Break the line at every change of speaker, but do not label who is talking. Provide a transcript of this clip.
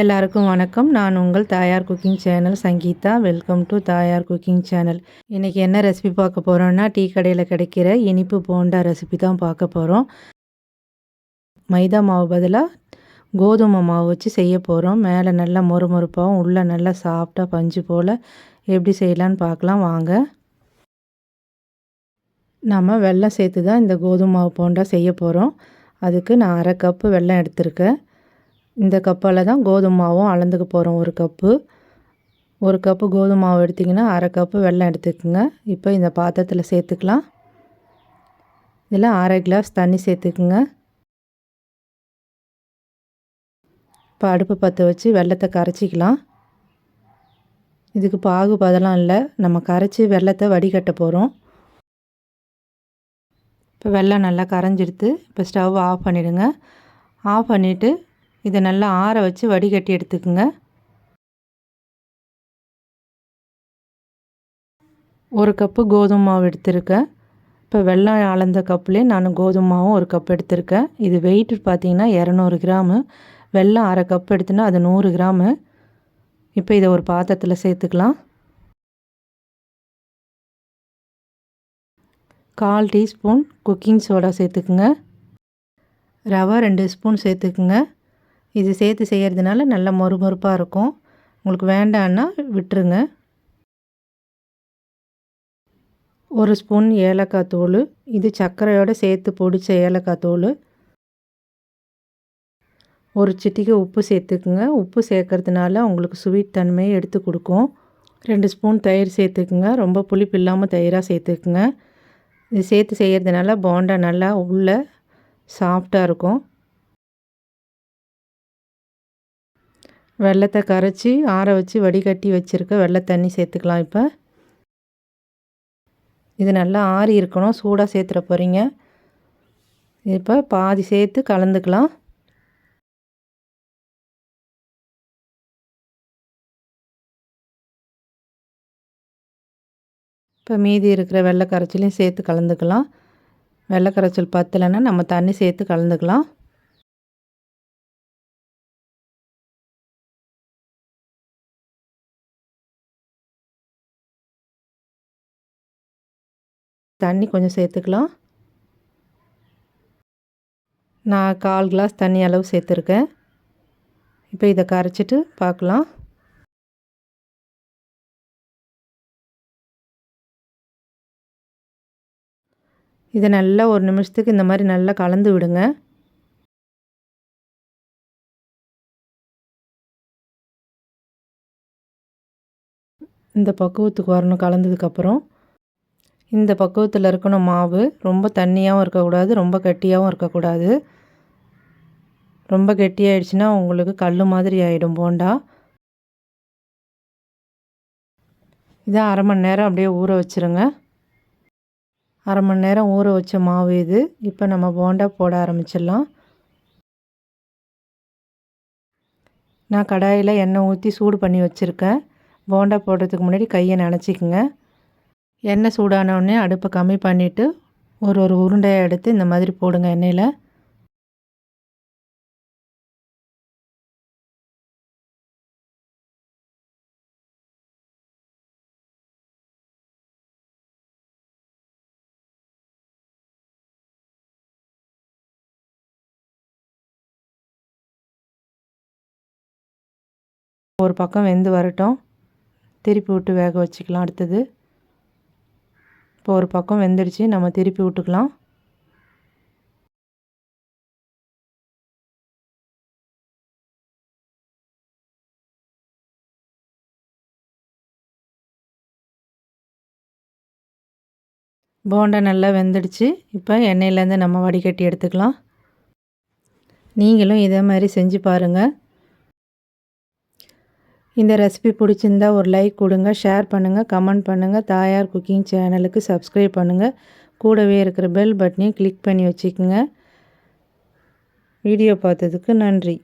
எல்லாருக்கும் வணக்கம். நான் உங்கள் Thayar cooking channel Sangeetha. Welcome to Thayar cooking channel. இன்றைக்கி என்ன ரெசிபி பார்க்க போகிறோன்னா டீ கடையில் கிடைக்கிற இனிப்பு போண்டா ரெசிபி தான் பார்க்க போகிறோம் மைதா மாவு பதிலாக கோதுமை மாவு வச்சு செய்ய போகிறோம் மேலே நல்லா மொறுமொறுப்பாகவும் உள்ளே நல்லா சாஃப்டாக பஞ்சு போல் எப்படி செய்யலான்னு பார்க்கலாம். வாங்க. நம்ம வெள்ளம் சேர்த்து தான் இந்த கோதுமை மாவு போண்டா செய்ய போகிறோம் அதுக்கு நான் அரை கப்பு வெள்ளம் எடுத்திருக்கேன். இந்த கப்பால் தான் கோதுமை மாவும் அளந்துக்க போகிறோம் ஒரு கப்பு. ஒரு கப்பு கோதுமை மாவு எடுத்திங்கன்னா அரை கப்பு வெள்ளம் எடுத்துக்கோங்க. இப்போ இந்த பாத்திரத்தில் சேர்த்துக்கலாம். இதில் அரை கிளாஸ் தண்ணி சேர்த்துக்குங்க. இப்போ அடுப்பு பற்ற வச்சு வெள்ளத்தை கரைச்சிக்கலாம். இதுக்கு பாகு பதெல்லாம் இல்லை. நம்ம கரைச்சி வெள்ளத்தை வடிகட்ட போகிறோம் இப்போ வெள்ளம் நல்லா கரைஞ்சிடுத்து இப்போ ஸ்டவ் ஆஃப் பண்ணிவிடுங்க ஆஃப் பண்ணிவிட்டு இதை நல்லா ஆற வச்சு வடிகட்டி எடுத்துக்கோங்க. ஒரு கப்பு கோதுமை மாவு எடுத்திருக்கேன். இப்போ வெள்ளம் அளந்த கப்புலேயே நான் கோதுமை மாவும் ஒரு கப் எடுத்திருக்கேன். இது வெயிட் பார்த்திங்கன்னா இரநூறு கிராமு. வெள்ளம் அரை கப் எடுத்துனா அது நூறு கிராமு. இப்போ இதை ஒரு பாத்திரத்தில் சேர்த்துக்கலாம். கால் டீஸ்பூன் குக்கிங் சோடா சேர்த்துக்குங்க. ரவை ரெண்டு ஸ்பூன் சேர்த்துக்குங்க. இது சேர்த்து செய்கிறதுனால நல்ல மொறுமொறுப்பாக இருக்கும். உங்களுக்கு வேண்டான்னா விட்டுருங்க. ஒரு ஸ்பூன் ஏலக்காய் தூள் இது சர்க்கரையோடு சேர்த்து பொடித்த ஏலக்காய் தூள். ஒரு சிட்டிக்கு உப்பு சேர்த்துக்குங்க. உப்பு சேர்க்கறதுனால உங்களுக்கு ஸ்வீட் தன்மையை எடுத்து கொடுக்கும். ரெண்டு ஸ்பூன் தயிர் சேர்த்துக்குங்க. ரொம்ப புளிப்பு இல்லாமல் தயிராக சேர்த்துக்குங்க. இது சேர்த்து செய்கிறதுனால போண்டா நல்லா உள்ளே சாஃப்டாக இருக்கும். வெள்ளத்தை கரைச்சி ஆற வச்சு வடிகட்டி வச்சுருக்க வெள்ளை தண்ணி சேர்த்துக்கலாம் இப்போ. இது நல்லா ஆறி இருக்கணும். சூடாக சேர்த்துட போகிறீங்க இப்போ பாதி சேர்த்து கலந்துக்கலாம். இப்போ மீதி இருக்கிற வெள்ளை கரைச்சலையும் சேர்த்து கலந்துக்கலாம். வெள்ளை கரைச்சல் பத்தலைன்னா நம்ம தண்ணி சேர்த்து கலந்துக்கலாம். தண்ணி கொஞ்சம் சேர்த்துக்கலாம். நான் கால் கிளாஸ் தண்ணி அளவு சேர்த்துருக்கேன். இப்போ இதை கரைச்சிட்டு பார்க்கலாம். இதை நல்லா ஒரு நிமிஷத்துக்கு இந்த மாதிரி நல்லா கலந்து விடுங்க. இந்த பக்குவத்துக்கு வரணும் கலந்ததுக்கப்புறம். இந்த பக்குவத்தில் இருக்கணும். மாவு ரொம்ப தண்ணியாகவும் இருக்கக்கூடாது ரொம்ப கட்டியாகவும் இருக்கக்கூடாது. ரொம்ப கெட்டியாயிடுச்சுன்னா உங்களுக்கு கல் மாதிரி ஆகிடும் போண்டா. இதை அரை மணி நேரம் அப்படியே ஊற வச்சுருங்க. அரை மணி நேரம் ஊற வச்ச மாவு இது. இப்போ நம்ம போண்டா போட ஆரம்பிச்சிடலாம். நான் கடாயில் எண்ணெய் ஊற்றி சூடு பண்ணி வச்சுருக்கேன். போண்டா போடுறதுக்கு முன்னாடி கையை நினச்சிக்கோங்க. எண்ணெய் சூடானவுடனே அடுப்பை கம்மி பண்ணிவிட்டு ஒரு ஒரு உருண்டையை எடுத்து இந்த மாதிரி போடுங்க எண்ணெயில். ஒரு பக்கம் வெந்து வரட்டும். திருப்பி விட்டு வேக வச்சுக்கலாம் அடுத்தது. இப்போ ஒரு பக்கம் வெந்துடுச்சு. நம்ம திருப்பி விட்டுக்கலாம். போண்டா நல்லா வெந்துடுச்சு. இப்போ எண்ணெயிலேருந்து நம்ம வடிகட்டி எடுத்துக்கலாம். நீங்களும் இதே மாதிரி செஞ்சு பாருங்கள் இந்த ரெசிபி பிடிச்சிருந்தா ஒரு லைக் கொடுங்க ஷேர் பண்ணுங்கள் கமெண்ட் பண்ணுங்கள் தாயார் குக்கிங் சேனலுக்கு சப்ஸ்கிரைப் பண்ணுங்கள் கூடவே இருக்கிற பெல் பட்டனையும் கிளிக் பண்ணி வச்சுக்கோங்க. வீடியோ பார்த்ததுக்கு நன்றி.